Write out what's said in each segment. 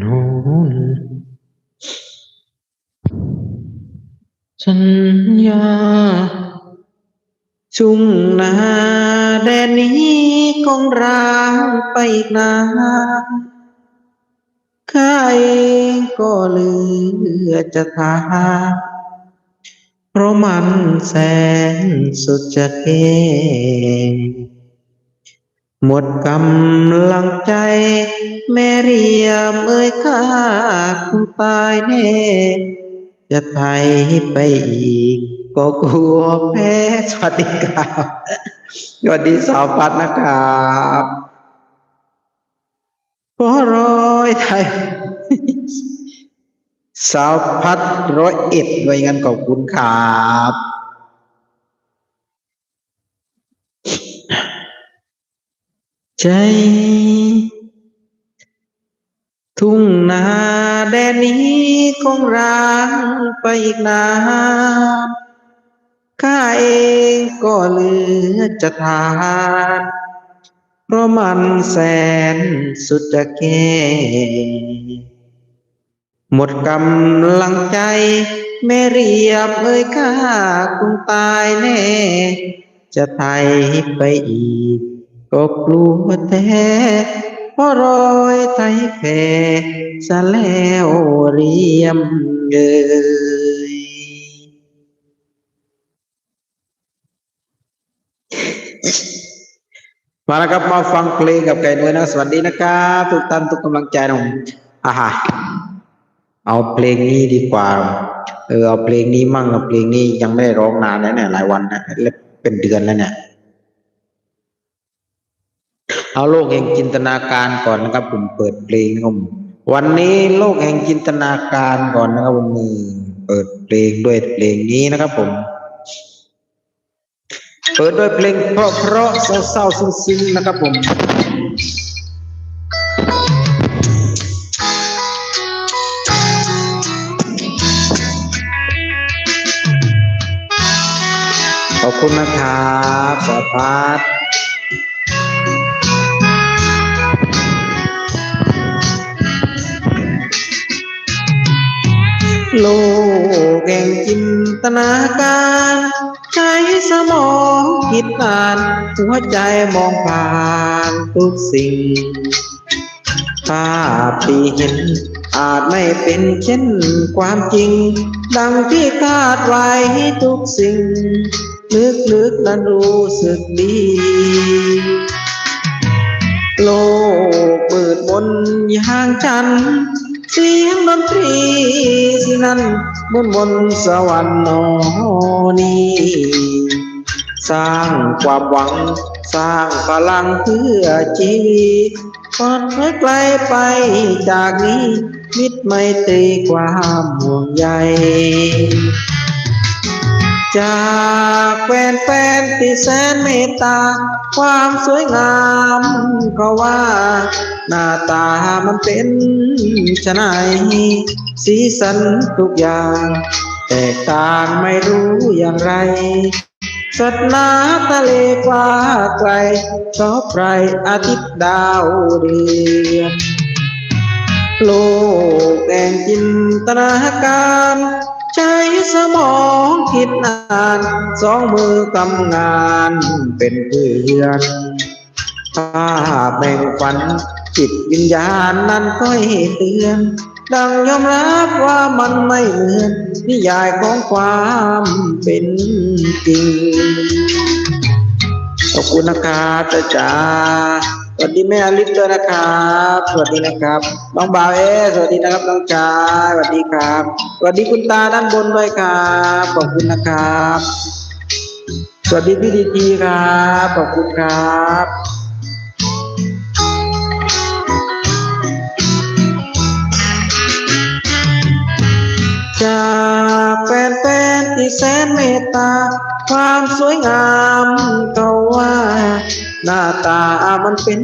นู้นสัญญา ชุ่งนาแดนนี้คงร้างไปอีกนานข้าเองก็เลือจะทาเพราะมันแสนสุดจะเกง หมดกำลังใจ แม่เรียมเอ้ยข้าคงตายแน่ จะไทยไปอีก ก็กลัวแพ้สวัสดีครับสวัสดีสาวพัดนะครับพอร้อยไทย สาวพัดร้อยเอ็ดไว้งั้นขอบคุณครับ ใจ ทุ่งนาแดนนี้คงร้างไปอีกนานข้าเองก็เหลือจะทานเพราะมันแสนสุดจะแก่หมดกำลังใจ แม่เรียบเอ้ยข้าคงตายแน่ จะไทยไปอีก ก็กลัวแท้พราะรอยไทยแผ่ซะแล้วเรียมเอยมาแล้วครับมาฟังเพลงกับไก่ด้วยนะ สวัสดีนะครับทุกท่านทุกกำลังใจนะผมอ่าฮะเอาเพลงนี้ดีกว่า เออเอาเพลงนี้มั่งเอาเพลงนี้ยังไม่ได้ร้องนานแล้วเนี่ยหลายวันนะเป็นเดือนแล้วเนี่ย เอาโลกแห่งจินตนาการก่อนนะครับ ผมเปิดเพลงครับผมวันนี้โลกแห่งจินตนาการก่อนนะครับผมมีเปิดเพลงด้วยเพลงนี้นะครับ ผม เปิดด้วยเพลงเพราะเพราะเศร้าๆซึ้งๆนะครับ ผมขอบคุณนะครับสวัสดี โลกแห่งจินตนาการ ใช้สมองคิดอ่าน หัวใจมองผ่านทุกสิ่ง ภาพที่เห็น อาจไม่เป็นเช่นความจริง ดังที่คาดไว้ทุกสิ่ง ลึกๆนั้นรู้สึกดีโลกมืดมนอย่างฉัน เสียงดนตรีสินั้นมนต์มนสวรรค์นอนี้สร้างความหวัง สร้างพลังเพื่อชีวิตปลอดภัยไกลไปจากนี้ มิตรไมตรีความห่วงใยจากแฟนแฟนที่แสนเมตตา ความสวยงามก็ว่า หน้าตามันเป็นชะไหนสีสันทุกอย่าง แตกต่างไม่รู้อย่างไร สัตว์น้ำทะเลกว้าไกลชอบไรอาทิตย์ดาวเดือนโลกแห่งจินตนาการ ใช้สมองคิดนาน สองมือกำงานเป็นเพื่อนภาพแบ่งฝัน จิตวิญญาณนั้นก็ให้เตือน ดังยอมรับว่ามันไม่เหมือนนิยายของความเป็นจริง ขอบคุณนะครับจ้าจ๋าสวัสดีแม่อลิศด้วยนะครับ สวัสดีนะครับ น้องบ่าวเอ สวัสดีนะครับน้องจายสวัสดีครับ สวัสดีคุณตาด้านบนด้วยครับ ขอบคุณนะครับ สวัสดีพี่ดีทีครับ ขอบคุณครับ แสนเมตตา ความสวยงามเขาว่า หน้าตามันเป็น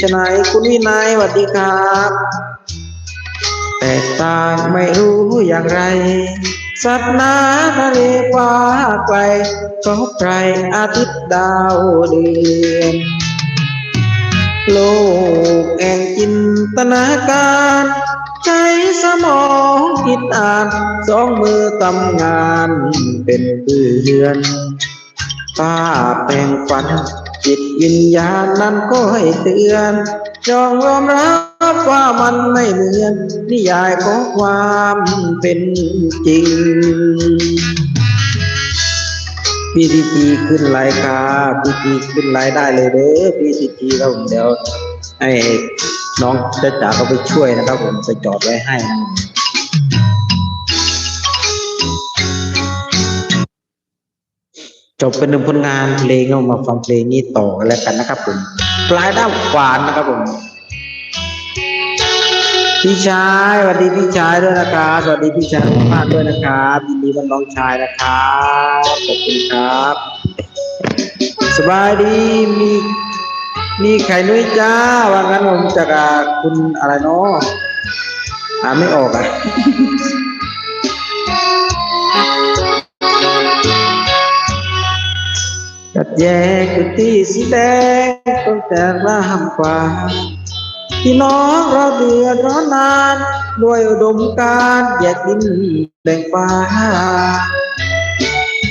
จะไหนคุณวินัยสวัสดีครับ แตกต่างไม่รู้อย่างไร สัตว์น้ำทะเลฟ้าไกลก็ไกลอาทิตย์ดาวเดือนโลกแห่งจินตนาการ ใช้สมองคิดอ่านสองมือทำงานเป็นเพื่อนภาแห่งฝัน จิตวิญญาณนั้นก็ให้เตือนยอมยอมรับว่ามันไม่เหมือน นิยายของความเป็นจริงพี่ทีจีขึ้นไลน์ครับพี่ทีขึ้นไลน์ได้เลยเด้อพี่ทีจีครับผมเดี๋ยวให้ น้องจะจ๋าเขาไปช่วยนะครับ ผมไปจอดไว้ให้จบเป็นหนึ่งผลงานเพลงเอามาฟังเพลงนี้ต่อกันแล้วกันนะครับ ผมปลายด้ามขวานนะครับผมพี่ชายสวัสดีพี่ชายด้วยนะครับสวัสดีพี่ชายมากด้วยนะครับยินดีกับน้องชายนะครับขอบคุณครับ สบายดีมี มีไข่นุ้ยจ้าว่างั้นผมจากอ่าคุณอะไรเนาะอ่าไม่ออกอะกัดแยกกุฏิสีแดงต้องแต่ละห้ามกว่าพี่น้องเราเดือดร้อนนาน ด้วยอุดมการแยกดินแบ่งฟ้า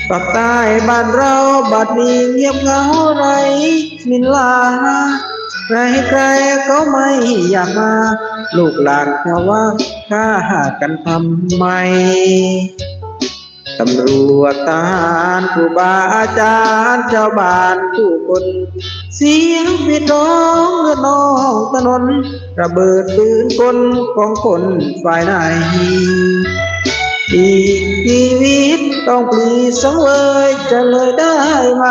ปากใต้บ้านเราบัดนี้เงียบเหงาไรมินลาใครใครก็ไม่อยากมา ลูกหลานเขาว่าฆ่ากันทำไมตำรวจทหารครูบาอาจารย์ชาวบ้านผู้คน เสียงปิดร้องเลือดนองถนน ระเบิดปืนกลของคนฝ่ายไหน อีกชีวิตต้องปลีสังเวยจะเลยได้ไหม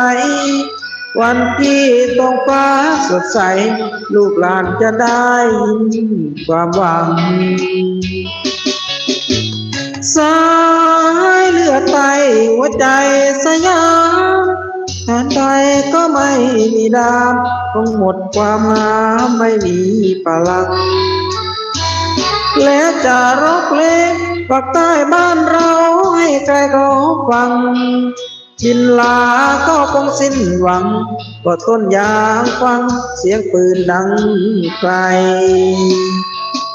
วันที่ต้องฟ้าสดใส ลูกหลานจะได้ยินความหวัง สายเลือดไตหัวใจสยามแทนใดก็ไม่มีดามต้องหมดความงามไม่มีพลังแล้วจะร้องเพลง ปากใต้บ้านเราให้ใครเขาฟังจินลาก็คงสิ้นหวัง ก็ต้นยางฟัง เสียงปืนดังไกล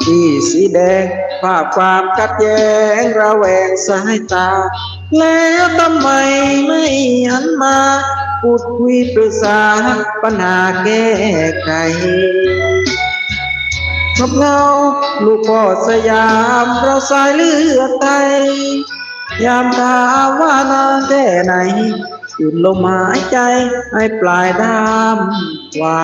ที่สีแดงภาพความกัดแย้งระแวงสายตา แล้วทำไมไม่หันมาพูดคุยปรึกษาปัญหาแก้ไข กับเงาลูกพ่อสยามเราสายเลือดไทยยามตาว่านานแค่ไหนหยุดลมหายใจให้ปลายดามวา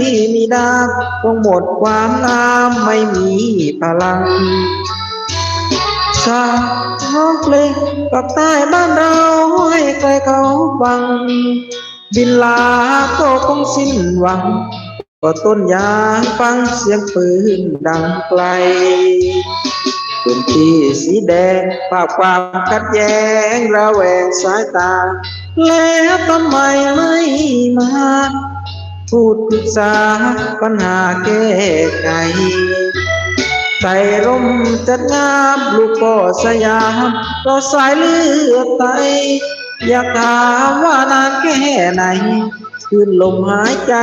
ม่มีดาบต้องหมดความงามไม่มีพลังสาวร้องเพลงกับใต้บ้านเราให้ใครเขาฟัง บินลาก็คงสิ้นหวังก็ต้นยางฟังเสียงปืนดังไกลพื้นที่สีแดงภาพความขัดแย้งระแวงสายตา แล้วทำไมไม่มา พูดปรึกษาปัญหาแก้ไขใส่ร่มจัดงามลูกพ่อสยามเราสายเลือดไต อยากถามว่านานแค่ไหน คืนลมหายใจ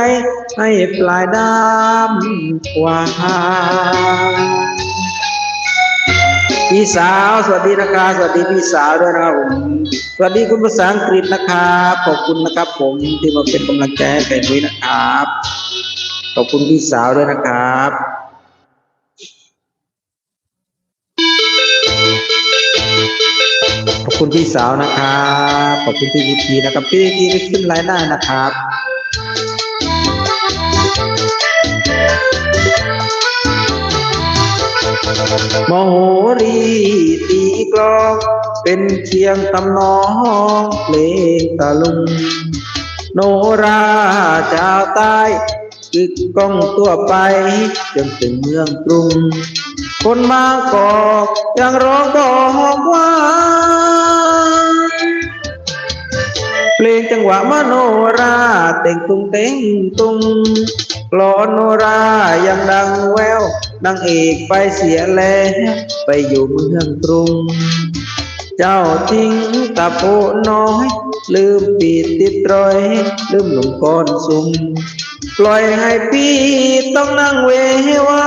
ให้ปลายดามกว่า พี่สาว สวัสดีนะครับ สวัสดีพี่สาวด้วยนะครับผม สวัสดีคุณภาษาอังกฤษนะครับ ขอบคุณนะครับ ผมที่มาเป็นกำลังใจให้เป็นด้วยนะครับ ขอบคุณพี่สาวด้วยนะครับขอบคุณพี่สาวนะครับ ขอบคุณพี่พีพีนะครับ พี่พีพีขึ้นไลน์ได้านะครับ โหรีตีกลอง เป็นเคียงตำนองเพลงตะลุง โนราชาวใต้กึกก้องตัวไป จนถึงเมืองกรุง คนบางกอกยังร้องบอกว่า เพลงจังหวะมโนราเต่งตุงเต่งตุงกลอนโนรายังดังแวว นางเอกไปเสียแล้วไปอยู่เมืองกรุง เจ้าทิ้งตาโพน้อย ลืมปีติดรอย ลืมหนุ่มก้อนซุมปล่อยให้พี่ต้องนั่งเววา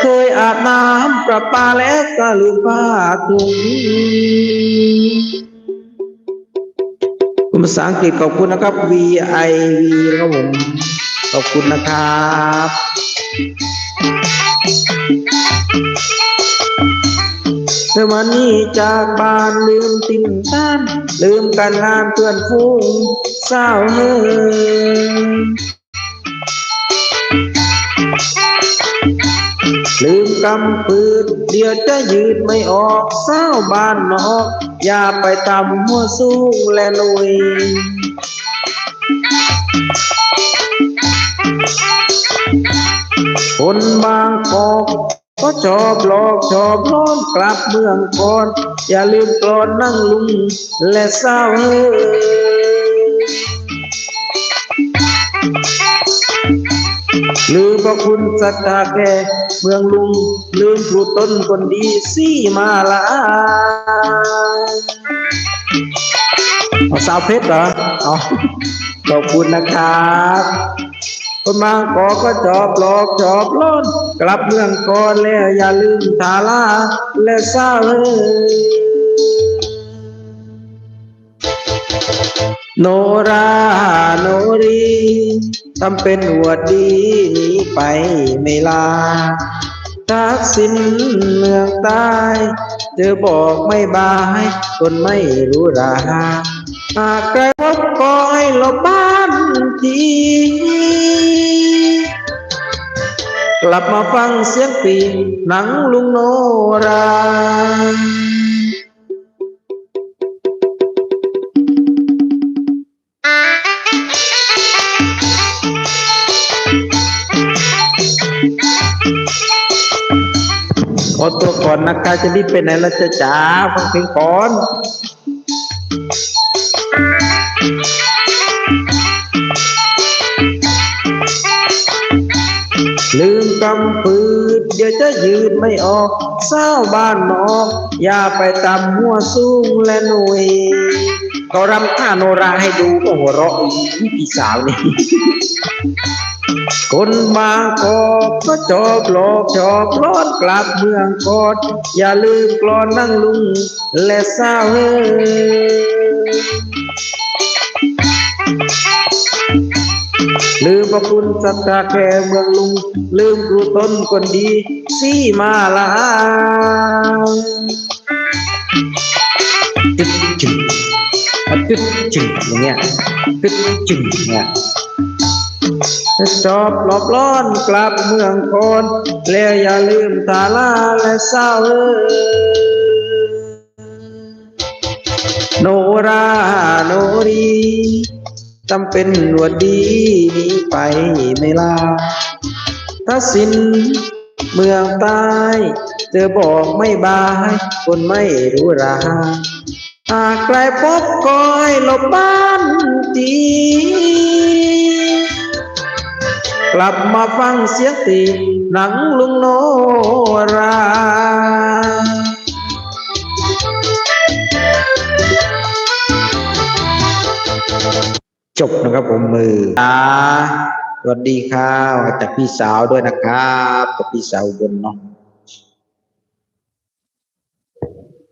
เคยอาบน้ำประปาแล้วก็ลืมผ้าคลุมคุณภาษาอังกฤษขอบคุณนะครับ V I V นะครับผม ขอบคุณนะครับเมื่อวันนี้จากบ้านลืมติ่นตานลืมการงานเพื่อนฟูงเศร้าเฮลืมกำปืนเดี๋ยวจะยืดไม่ออกเศร้าบ้านนอก อย่าไปตำหัวสูงและลุย คนบางกอกก็ชอบหลอกชอบล้อนกลับเมืองก่อน อย่าลืมกรอนนั่งลุงและเศร้าเฮ้ลืมพระคุณสักดาแก่เมืองลุง ลืมครูต้นคนดีซี่มาลาเอาสาวเพชรเหรอ เอาขอบคุณนะครับ คนบางกอกก็ชอบหลอกชอบล้นกลับเมืองก่อนแล้วอย่าลืมทาลาและเศร้าเอ้ยโนราโนรีทำเป็นอวดดีหนีไปไม่ลาทักสินเมืองใต้เธอบอกไม่บายตนไม่รู้รา หากใครพบก็ให้หลบบ้านทีกลับมาฟังเสียงปีนหนังลุงโนราขอตัวก่อนนะคะจะรีบไปไหนแล้วจะจ๋าฟังเพลงก่อน กำปืดเดี๋ยวจะยืนไม่ออกเศร้าบ้านนอกอย่าไปตำหัวสูงและหน่วยก็รำท่าโนราให้ดูก็หัวเราะอีพี่สาวนี่คนบางกอกก็ชอบหลอกชอบร้อนกลับเมืองกอด อย่าลืมกลอนนั่งลุงและเศร้าเฮ้ ลืมพระคุณสัตตาแค่เมืองลุง ลืมครูต้นคนดีซี่มาลาจึ๊ดจึ๊ดอะจึ๊ดจึ๊ดอย่างเงี้ยจึ๊ดจึ๊ดเนี่ยจอบหลบล้อนกลับเมืองโคนแล้วอย่าลืมตาลาและเศร้าเอ้ยโนราโนรี จำเป็นหนวดดีหนีไปไม่ลาถ้าสินเมืองใต้เธอบอกไม่บาย คนไม่รู้ราหากใครพบก็ให้หลบบ้านทีกลับมาฟังเสียงตีหนังลุงโนรา จบนะครับผมมืออ่าสวัสดีครับจากพี่สาวด้วยนะครับจากพี่สาวบนเนาะ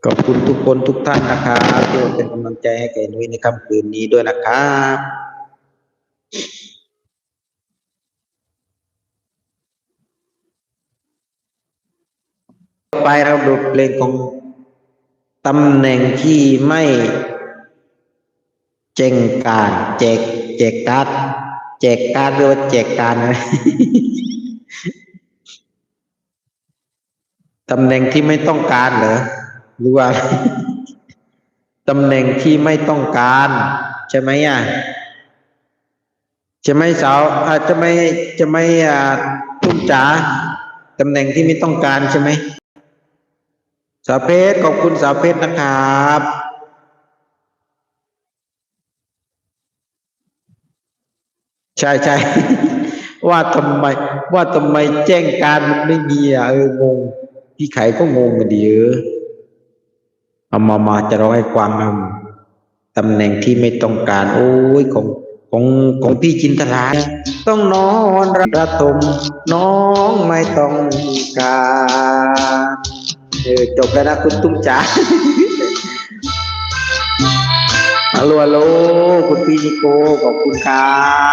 ขอบคุณทุกคนทุกท่านนะครับที่เป็นกำลังใจให้แก่นุ้ยในค่ำคืนนี้ด้วยนะครับไปเราดูเพลงของตำแหน่งที่ไม่ เจงการแจกแจกการ์ดแจกการหรือว่าแจกการอะไรตำแหน่งที่ไม่ต้องการเหรอหรือว่าตำแหน่งที่ไม่ต้องการ ใช่ไหมอะจะไม่สาวอาจจะไม่จะไม่อ่าตุ้มจ๋าตำแหน่งที่ไม่ต้องการใช่ไหมสาวเพชรขอบคุณสาวเพชรนะครับ ใช่ใช่ว่าทำไม ว่าทำไมแจ้งการมันไม่มีอะเอองงพี่ไข่ก็งงกันดีเออเอามามาจะร้องให้ความนะตำแหน่งที่ไม่ต้องการ โอ้ยของของของพี่จินตลาต้องนอนระทมน้องไม่ต้องการเออจบแล้วนะคุณตุ้มจ๋า ฮัลโหลฮัลโหลคุณพี่นิโกขอบคุณครั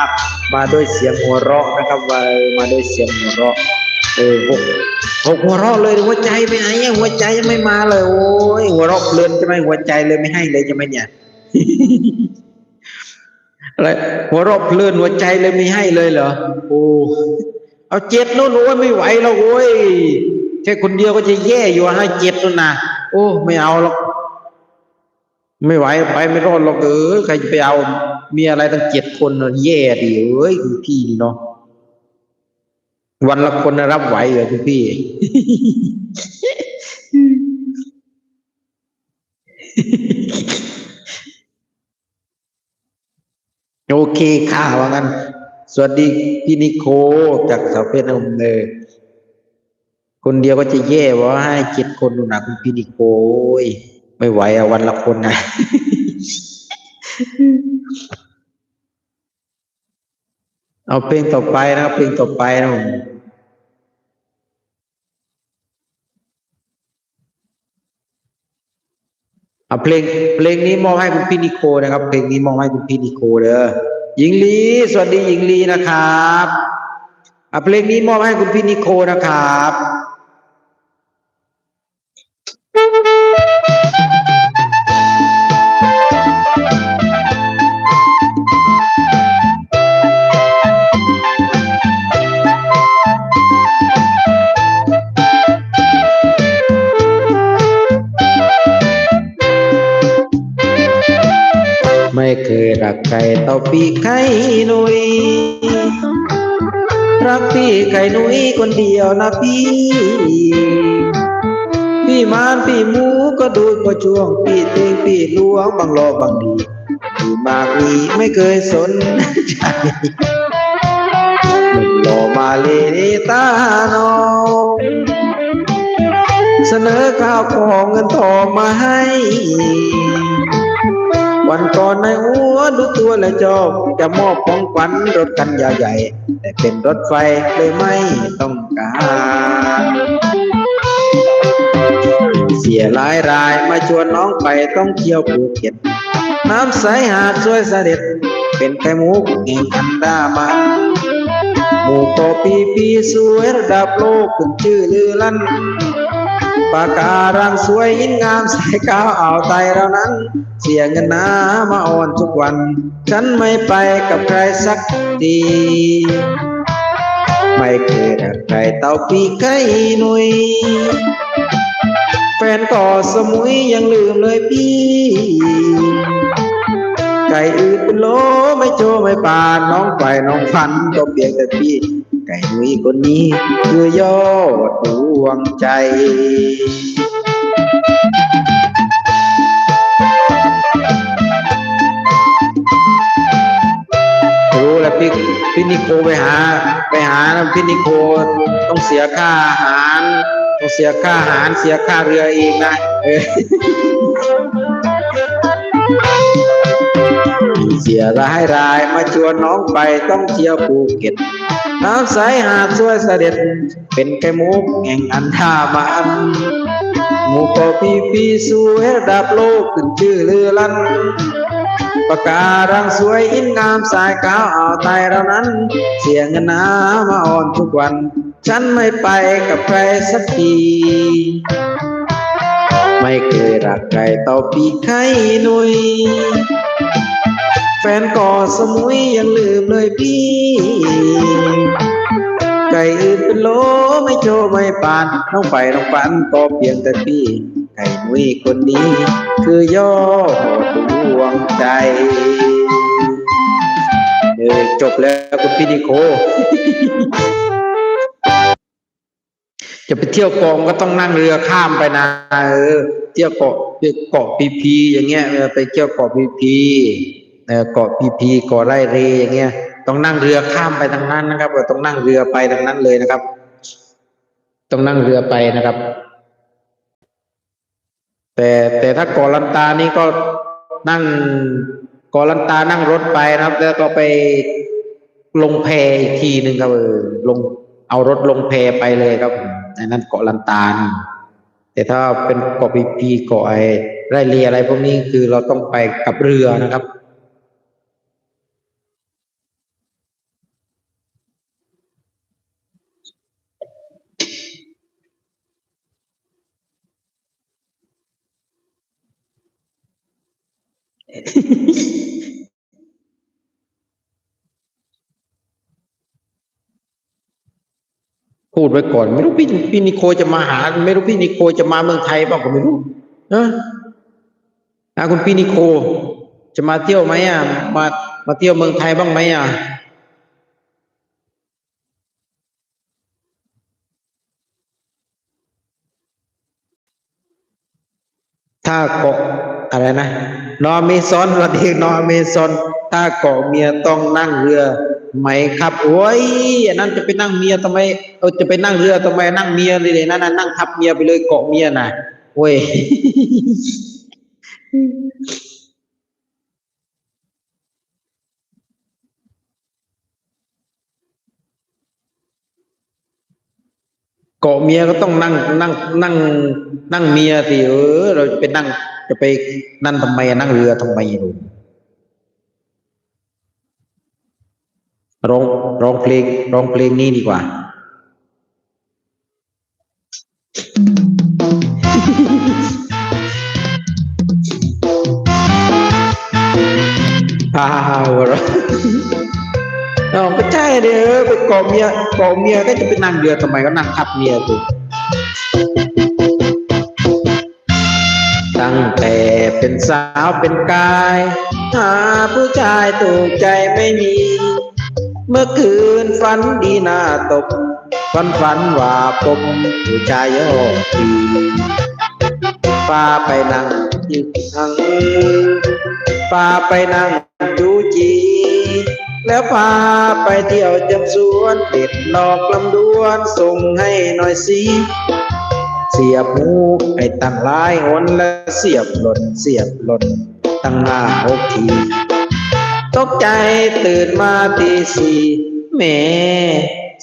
บ มาด้วยเสียงหัวเราะนะครับมามาด้วยเสียงหัวเราะเออหกหกหัวเราะเลยหัวใจไปไหนหัวใจยังไม่มาเลย โอ้ยหัวเราะเพลินใช่ไหมหัวใจเลยไม่ให้เลยใช่ไหมเนี่ยอะไรหัวเราะเพลินหัวใจเลยไม่ให้เลยเหรอโอ้เอาเจ็ดนู่นโอ้ยไม่ไหวแล้วโอ้ยแค่คนเดียวก็จะแย่อยู่ให้เจ็ดนู่นนะโอ้ ไม่เอาหรอก ไม่ไหวไปไม่รอดหรอกเออใครจะไปเอา มีอะไรตั้งเจ็ดคนน่ะแย่ดิเอ้ยคุณพี่นี่เนาะวันละคนนะรับไหวเหรอคุณพี่ โอเคค่ะว่างั้น สวัสดีพี่นิโคจากสาวเพชรนมเลยคนเดียวก็จะแย่ว่าให้เจ็ดคนดูนะคุณพี่นิโคย ไม่ไหวอะวันละคนนะเอาเพลงต่อไปนะเพลงต่อไปนะเอาเพลงเพลงนี้มอบให้คุณพี่นิโคนะครับ เพลงนี้มอบให้คุณพี่นิโคเด้อหญิงลีสวัสดีหญิงลีนะครับเอาเพลงนี้มอบให้คุณพี่นิโคนะครับ คยรักใครต่อปีไข่หนุยรักพี่ไข่หนุยคนเดียวนะพี่ พี่มานพี่หมูก็ดูก็ช่วงพี่เตงพี่ลวงบางรอบางดีพี่มากมีไม่เคยสนใจมหล่อมาเลตานอเสนอข้าวของเงินทองมาให้ วันก่อนในหัวดูตัวและจอบจะมอบของขวัญรถกันยาวใหญ่ แต่เป็นรถไฟเลยไม่ต้องการ เสียหลายรายมาชวนน้องไปต้องเที่ยวภูเก็ตน้ำใสหาดสวยเสด็จ เป็นไข่มุกแห่งอันดามันหมู่ปอปีปีสวยระดับโลกขึ้นชื่อลือลั่น ปากการังสวยยิ่งงามสายขาวอ่าวไทยเรานั้น เสียเงินนามาอ่อนทุกวัน ฉันไม่ไปกับใครสักทีไม่เคยรักใครเต่าปีกไก่หนุยแฟนก่อสมุยยังลืมเลยพี่ไก่อื่นเป็นโลไม่โจไม่ปานน้องไปน้องพันก็เพียงแต่พี่ ไก่หนุยคนนี้คือยอดดวงใจรู้แล้วพี่พี่นิโคไปหา ไปหานะพี่นิโคต้องเสียค่าอาหาร ต้องเสียค่าอาหารเสียค่าเรือเองนะเสียรายรายมาชวนน้องไปต้องเที่ยวภูเก็ต น้ำใสหาดสวยเสด็จ เป็นไก่มุกแห่งอันท่ามันหมูกอพีพีสวยระดับโลกขึ้นชื่อลือลั่นปากการังสวยอินงามสายขาวอ่าวไทยเรานั้น เสียเงินนามาอ่อนทุกวัน ฉันไม่ไปกับใครสักทีไม่เคยรักใครต่อปีไข่หนุย แฟนก่อสมุยยังลืมเลยพี่ ไม่ปานน้องไปน้องปันก็เพียงแต่พี่ไก่นุ้ยคนนี้ คือย่อดวงใจเออจบแล้วคุณพี่นิโค จะไปเที่ยวเกองก็ต้องนั่งเรือข้ามไปนะเออเที่ยวเกาะเกาะพีพี อย่างเงี้ยไปเที่ยวเกาะพีพีเกาะพีพีเกาะไร่เรอย่างเงี้ยต้องนั่งเรือข้ามไปทางนั้นนะครับเออต้องนั่งเรือไปทางนั้นเลยนะครับ ต้องนั่งเรือไปนะครับ แต่แต่ถ้าเกาะลันตานี่ก็นั่งเกาะลันตานั่งรถไปนะครับ แล้วก็ไปลงแพอีกทีหนึ่งครับเออลงเอารถลงแพไปเลยครับอันนั้นเกาะลันตานะแต่ถ้าเป็นเกาะพีพีเกาะไอไรเรียอะไรพวกนี้คือเราต้องไปกับเรือนะครับ พูดไว้ก่อน ไม่รู้พี่พี่นิโคจะมาหา ไม่รู้พี่นิโคจะมาเมืองไทยเปล่าก็ไม่รู้นะนะคุณพี่นิโค จะมาเที่ยวไหมอะ มามาเที่ยวเมืองไทยบ้างไหมอะถ้าเกาะอะไรนะ นอเมซอนเราเรียกนอเมซอนถ้าเกาะเมียต้องนั่งเรือไหมครับโอ้ยอันนั้นจะไปนั่งเมียทำไมเออจะไปนั่งเรือทำไมนั่งเมียเลยนั่นน่ะนั่งทับเมียไปเลยเกาะเมียน่ะโอ้ยเกาะเมียก็ต้องนั่งนั่งนั่งนั่งเมียสิเออเราจะไปนั่ง จะไปนั่นทำไมนั่งเรือทำไมลูร้องร้องเพลงร้องเพลงนี้ดีกว่าฮ่าฮ่าฮ่าหัวเราะเอก็ใช่เด้อไปเกาะเมียเกาะเมียก็จะไปนั่งเรือทำไมก็นั่งทับเมียตัว เป็นสาวเป็นกาย หาผู้ชายถูกใจไม่มี เมื่อคืนฝันดีหน้าตกฝันฝันว่าผมผู้ชายยอดดีป้าไปนั่งยึกทังป้าไปนั่งดูจี แล้วพาไปเที่ยวจำสวนเด็ดดอกลำดวนส่งให้หน่อยสิ เสียบหมูให้ตั้งหลายหนและเสียบหล่นเสียบหล่นตั้งห้าหกที ตกใจตื่นมาตีสี่แหม่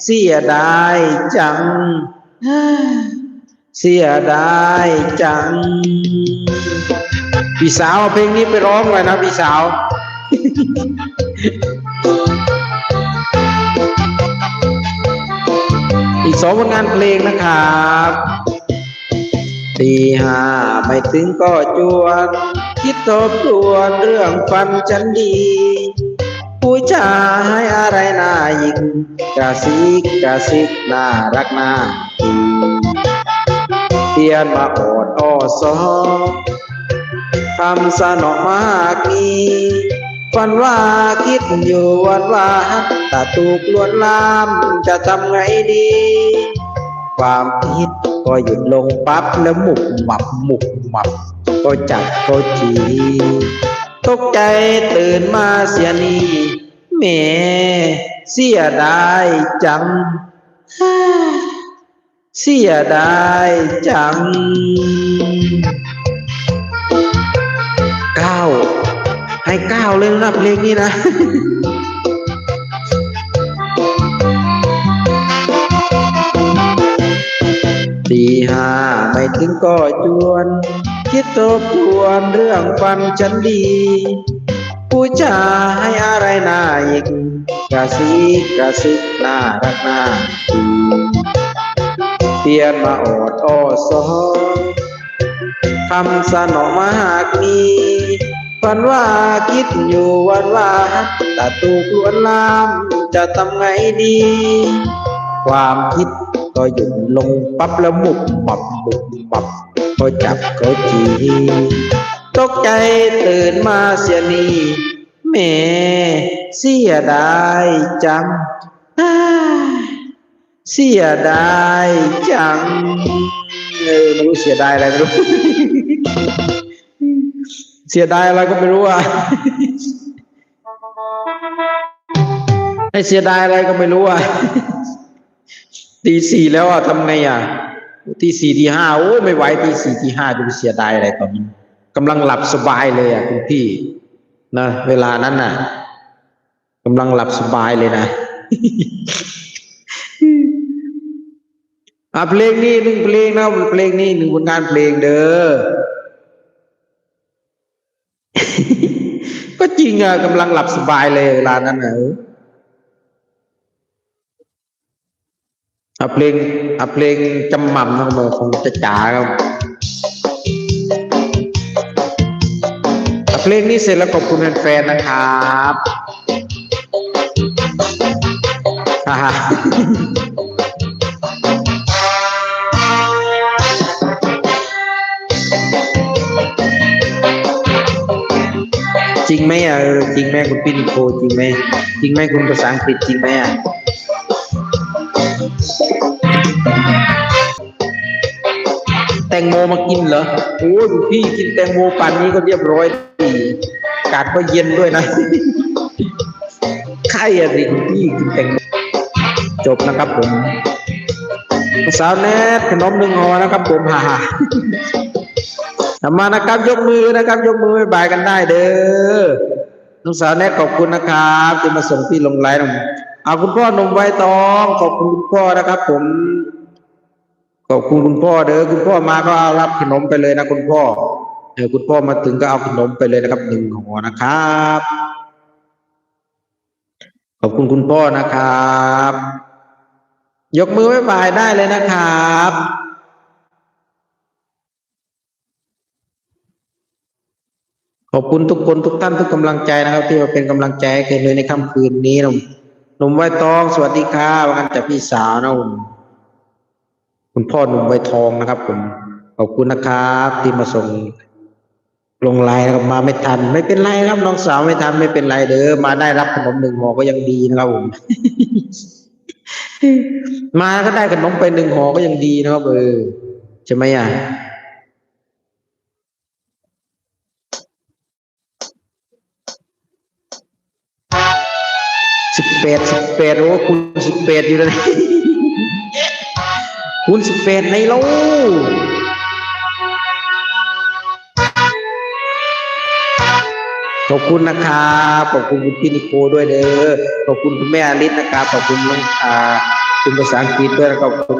เสียดายจัง เสียดายจัง พี่สาวเอาเพลงนี้ไปร้องเลยนะพี่สาวอีกสองผลงานเพลงนะครับ ตีห้าไม่ถึงก็จวน คิดทบทวนเรื่องฟันฉันดี ผู้ชายอะไรน่าหยิกกระซิกกระซิกน่ารักน่าดีเตียนมาอดอ้อซอคำสนอมากมีฝันว่าคิดอยู่วันว่าถ้าถูกลวนลามจะทำไงดี ความคิดก็หยุดลงปั๊บแล้วหมุกหมับหมุกหมับ ก็จับก็จีตกใจตื่นมาเสียนีแหมเสียดายจัง เสียดายจังก้าวให้ก้าวเลยนะเพลงนี้นะ ตีห้าไม่ถึงก็จวน คิดทบทวนเรื่องฟันฉันดีผู้ชายอะไรน่าหยิกกระซิกกระซิกน่ารักน่าดีเพียนมาอดอ้อซอคำสนอมาหากมีฝันว่าคิดอยู่วันว่าแต่ถูกลวนลามจะทำไงดี ความคิด ก็หยุดลงปั๊บแล้วมุบปับมุบปับก็จับเขาจีตกใจตื่นมาเสียนี่แหม่เสียดายจังอ้เสียดายจังเออไม่รู้เสียดายอะไรไม่รู้เสียดายอะไรก็ไม่รู้อะให้เสียดายอะไรก็ไม่รู้อะ ตีสี่แล้วอะทำไงอะตีสี่ตีห้าโอ้ไม่ไหวตีสี่ตีห้าจะไปเสียดายอะไรตอนนี้กำลังหลับสบายเลยอะคุณพี่นะเวลานั้นน่ะกำลังหลับสบายเลยนะอะเพลงนี้หนึ่งเพลงนะเพลงนี้หนึ่งผลงานเพลงเด้อก็จริงอะกำลังหลับสบายเลยเวลานั้นน่ะ เอออะเพลงอะเพลงจำหม่ำนะครับผมคงจะจ๋าครับอะเพลงนี้เสร็จแล้วขอบคุณแฟนๆนะครับฮ่าฮ่าจริงไหมอะจริงไหมคุณปินิโคจริงไหมจริงไหมคุณภาษาอังกฤษจริงไหมอะ งโมมากินเหรอโอ้ยพี่กินแตงโมป่านนี้ก็เรียบร้อยดีอากาศก็เย็นด้วยนะใครอะสิพี่กินแตงโมจบนะครับผมสาวแนทขนมหนึ่งหอนะครับผมฮ่าฮ่าทำมานะครับยกมือนะครับ ยกมือบายบายกันได้เด้อน้องสาวแนทขอบคุณนะครับที่มาส่งพี่ลงไลน์นะเอาคุณพ่อหนุ่มไว้ตอง ขอบคุณคุณพ่อนะครับ ผม ขอบคุณคุณพ่อเด้อคุณพ่อมาก็เอารับขนมไปเลยนะคุณพ่อเออคุณพ่อมาถึงก็เอาขนมไปเลยนะครับหนึ่งห่อนะครับ ขอบคุณคุณพ่อนะครับ ยกมือบ๊ายบายได้เลยนะครับขอบคุณทุกคนทุกท่านทุกกำลังใจนะครับ ที่มาเป็นกำลังใจให้กันเลยในค่ำคืนนี้นะหนุ่มไว้ทองสวัสดีค่ะว่ากันจากพี่สาวนะผม คุณพ่อหนุ่มไวทองนะครับ ผมขอบคุณนะครับ ที่มาส่งลงไลน์นะครับมาไม่ทัน ไม่เป็นไรครับน้องสาวไม่ทันไม่เป็นไรเด้อมาได้รับขนมหนึ่งห่อก็ยังดีนะครับผมมาก็ได้ขนมไปหนึ่งห่อก็ยังดีนะครับเออใช่ไหมอะสิบแปดสิบแปดโอ้คุณสิบแปดอยู่เลย คุณสิบแปดในโลขอบคุณนะครับขอบคุณคุณพี่นิโคด้วยเด้อขอบคุณคุณแม่อลิศนะครับขอบคุณน้องอ่าคุณภาษาอังกฤษด้วยขอบคุณ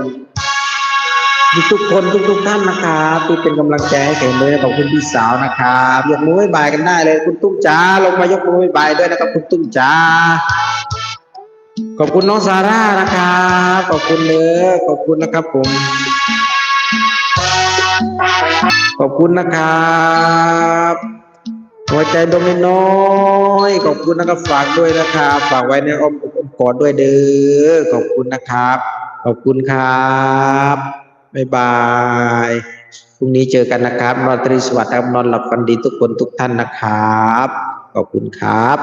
ทุกคนทุกๆท่านนะครับที่เป็นกำลังใจให้แก่เลยขอบคุณพี่สาวนะครับยกมือบ๊ายบายกันได้เลย คุณตุ้มจ้าลงมายกมือบ๊ายบายด้วยนะครับคุณตุ้มจ้า ขอบคุณน้องซาร่านะครับขอบคุณเลยขอบคุณนะครับผม ขอบคุณนะครับหัวใจโดมิโนอยขอบคุณนะครับฝากด้วยนะครับ ฝากไว้ในอ้อมอกอ้อมกอดด้วยเด้อขอบคุณนะครับ ขอบคุณครับบ๊ายบายพรุ่งนี้เจอกันนะครับนอนตรีสวัสดิ์ครับนอนหลับฝันดีทุกคนทุกท่านนะครับ ขอบคุณครับ